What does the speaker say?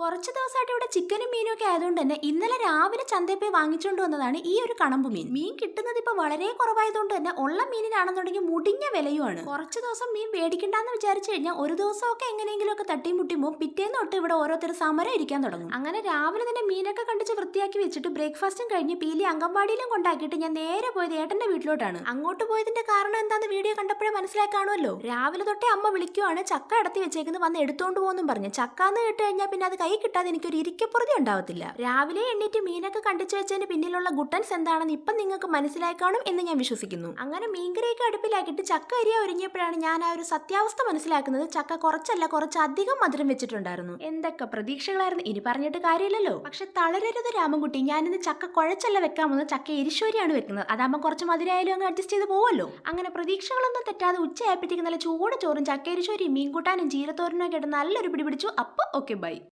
കുറച്ച് ദിവസമായിട്ട് ഇവിടെ ചിക്കനും മീനും ഒക്കെ ആയതുകൊണ്ട് തന്നെ ഇന്നലെ രാവിലെ ചന്തയിൽ പോയി വാങ്ങിച്ചുകൊണ്ട് വന്നതാണ് ഈ ഒരു കണമ്പ് മീൻ. മീൻ കിട്ടുന്നത് ഇപ്പൊ വളരെ കുറവായതുകൊണ്ട് തന്നെ ഉള്ള മീനിനാണെന്നുണ്ടെങ്കിൽ മുടിഞ്ഞ വിലയുമാണ്. കുറച്ച് ദിവസം മീൻ മേടിക്കണ്ടെന്ന് വിചാരിച്ചു കഴിഞ്ഞാൽ ഒരു ദിവസമൊക്കെ എങ്ങനെയെങ്കിലും ഒക്കെ തട്ടിയും മുട്ടിയുമ്പോൾ പിറ്റേന്ന് തൊട്ട് ഇവിടെ ഓരോരുത്തർ സമരം ഇരിക്കാൻ തുടങ്ങും. അങ്ങനെ രാവിലെ തന്നെ മീനൊക്കെ കണ്ടിച്ച് വൃത്തിയാക്കി വെച്ചിട്ട് ബ്രേക്ക്ഫാസ്റ്റും കഴിഞ്ഞ് പീലി അംഗൻവാടിയിലും കൊണ്ടാക്കിയിട്ട് ഞാൻ നേരെ പോയത് ഏട്ടന്റെ വീട്ടിലോട്ടാണ്. അങ്ങോട്ട് പോയതിന്റെ കാരണം എന്താന്ന് വീഡിയോ കണ്ടപ്പോഴേ മനസ്സിലായി കാണുമല്ലോ. രാവിലെ തൊട്ടേ അമ്മ വിളിക്കുവാണ് ചക്ക അടത്തി വെച്ചേക്കുന്നത് വന്ന് എടുത്തോണ്ട് പോകുന്നു പറഞ്ഞു. ചക്ക എന്ന് കേട്ട് കഴിഞ്ഞാൽ പിന്നെ അത് കിട്ടാതെ എനിക്കൊരു ഇരിക്കപ്പുറതി ഉണ്ടാവത്തില്ല. രാവിലെ എണ്ണീറ്റ് മീനൊക്കെ കണ്ടിച്ചു വെച്ചതിന് പിന്നിലുള്ള ഗുട്ടൻസ് എന്താണെന്ന് ഇപ്പം നിങ്ങൾക്ക് മനസ്സിലായി കാണും എന്ന് ഞാൻ വിശ്വസിക്കുന്നു. അങ്ങനെ മീൻകറിയൊക്കെ അടുപ്പിലാക്കിയിട്ട് ചക്ക അരിയ ഒരുങ്ങിയപ്പോഴാണ് ഞാൻ ആ ഒരു സത്യാവസ്ഥ മനസ്സിലാക്കുന്നത്. ചക്ക കുറച്ചല്ല കുറച്ച് അധികം മധുരം വെച്ചിട്ടുണ്ടായിരുന്നു. എന്തൊക്കെ പ്രതീക്ഷകളായിരുന്നു? ഇനി പറഞ്ഞിട്ട് കാര്യമില്ലല്ലോ. പക്ഷെ തളരരുത് രാമൻകുട്ടി. ഞാനിന്ന് ചക്ക കുഴച്ചല്ല വെക്കാമെന്ന് ചക്ക എരിശോരിയാണ് വെക്കുന്നത്. അതാകുമ്പോൾ കുറച്ച് മധുരമായാലും അങ്ങ് അഡ്ജസ്റ്റ് ചെയ്ത് പോവല്ലോ. അങ്ങനെ പ്രതീക്ഷകളൊന്നും തെറ്റാതെ ഉച്ചയായപ്പോഴത്തേക്ക് നല്ല ചൂട് ചോറും ചക്ക എരിശോരിയും മീൻകൂട്ടാനും ജീരത്തോരനും ഒക്കെ ഇട്ട് നല്ലൊരു പിടി പിടിച്ചു. അപ്പോൾ ഓക്കെ ബൈ